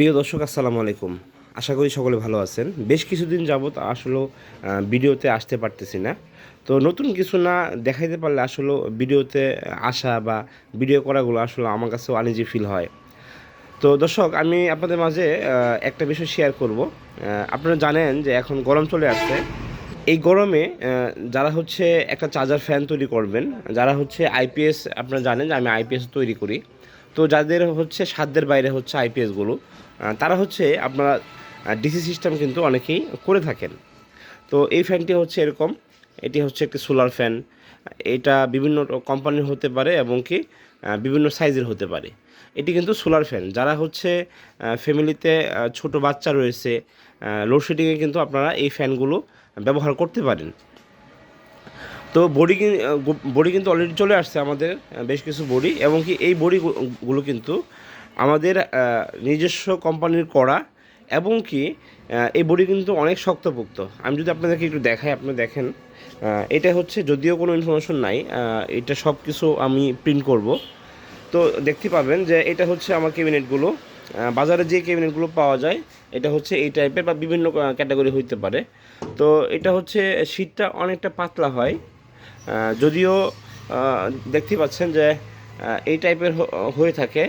প্রিয় দর্শক, আসসালামু আলাইকুম। আশা করি সকলে ভালো আছেন। বেশ কিছুদিন যাবত আসলে ভিডিওতে আসতে পারতেছি না। তো নতুন কিছু না দেখাইতে পারলে আসলে ভিডিওতে আসা বা ভিডিও করাগুলো আসলে আমার কাছেও আনিজি ফিল হয়। তো দর্শক, আমি আপনাদের মাঝে একটা বিষয় শেয়ার করব। আপনারা জানেন যে এখন গরম চলে আসছে। এই গরমে যারা হচ্ছে একটা চার্জার ফ্যান তৈরি করবেন, যারা হচ্ছে আইপিএস আপনারা জানেন যে আমি আইপিএস তৈরি করি। তো যাদের হচ্ছে সাধ্যের বাইরে হচ্ছে আইপিএসগুলো তারা হচ্ছে আপনারা ডিসি সিস্টেম কিন্তু অনেকেই করে থাকেন। তো এই ফ্যানটি হচ্ছে এরকম, এটি হচ্ছে একটি সোলার ফ্যান এটা বিভিন্ন কোম্পানির হতে পারে এবং কি বিভিন্ন সাইজের হতে পারে। এটি কিন্তু সোলার ফ্যান যারা হচ্ছে ফ্যামিলিতে ছোট বাচ্চা রয়েছে লোডশেডিংয়ে কিন্তু আপনারা এই ফ্যানগুলো ব্যবহার করতে পারেন। তো বডি বডি কিন্তু অলরেডি চলে আসছে আমাদের বেশ কিছু বডি, এবং কি এই বডিগুলো কিন্তু আমাদের নিজস্ব কোম্পানির করা, এবং কি এই বডি কিন্তু অনেক শক্তপোক্ত। আমি যদি আপনাদেরকে একটু দেখাই, আপনি দেখেন এটা হচ্ছে যদিও কোনো ইনফরমেশন নাই এটা সব কিছু আমি প্রিন্ট করব। তো দেখতে পাবেন যে এটা হচ্ছে আমার ক্যাবিনেটগুলো বাজারে যে ক্যাবিনেটগুলো পাওয়া যায়, এটা হচ্ছে এই টাইপের বা বিভিন্ন ক্যাটাগরি হইতে পারে। তো এটা হচ্ছে, শীতটা অনেকটা পাতলা হয় যদিও দেখতে পাচ্ছেন যে এই টাইপের হয়ে থাকে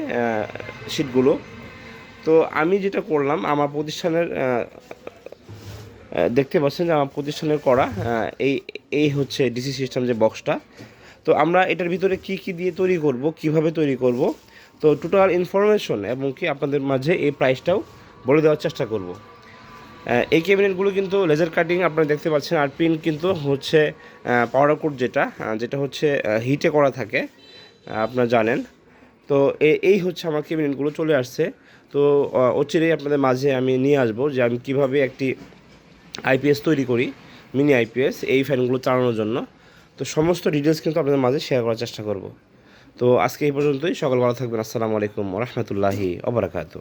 শীটগুলো তো আমি যেটা করলাম, আমার প্রতিষ্ঠানের দেখতে পাচ্ছেন যে আমার প্রতিষ্ঠানের করা এই এই হচ্ছে ডিসি সিস্টেম যে বক্সটা তো আমরা এটার ভিতরে কি কি দিয়ে তৈরি করব, কীভাবে তৈরি করব, তো টোটাল ইনফরমেশন এবং কি আপনাদের মাঝে এই প্রাইসটাও বলে দেওয়ার চেষ্টা করব। এই ক্যাবিনেটগুলো কিন্তু লেজার কাটিং আপনারা দেখতে পাচ্ছেন, আর পিন কিন্তু হচ্ছে পাওয়ার কোড যেটা যেটা হচ্ছে হিটে করা থাকে আপনারা জানেন। তো এই হচ্ছে আমার ক্যাবিনেটগুলো চলে আসছে। তো অচিরেই আপনাদের মাঝে আমি নিয়ে আসব যে আমি কীভাবে একটি আইপিএস তৈরি করি মিনি আইপিএস এই ফ্যানগুলো চালানোর জন্য। তো সমস্ত ডিটেলস কিন্তু আপনাদের মাঝে শেয়ার করার চেষ্টা করব। তো আজকে এই পর্যন্তই, সকল ভালো থাকবেন, আসসালামু আলাইকুম রহমতুল্লাহি অবরাকাতু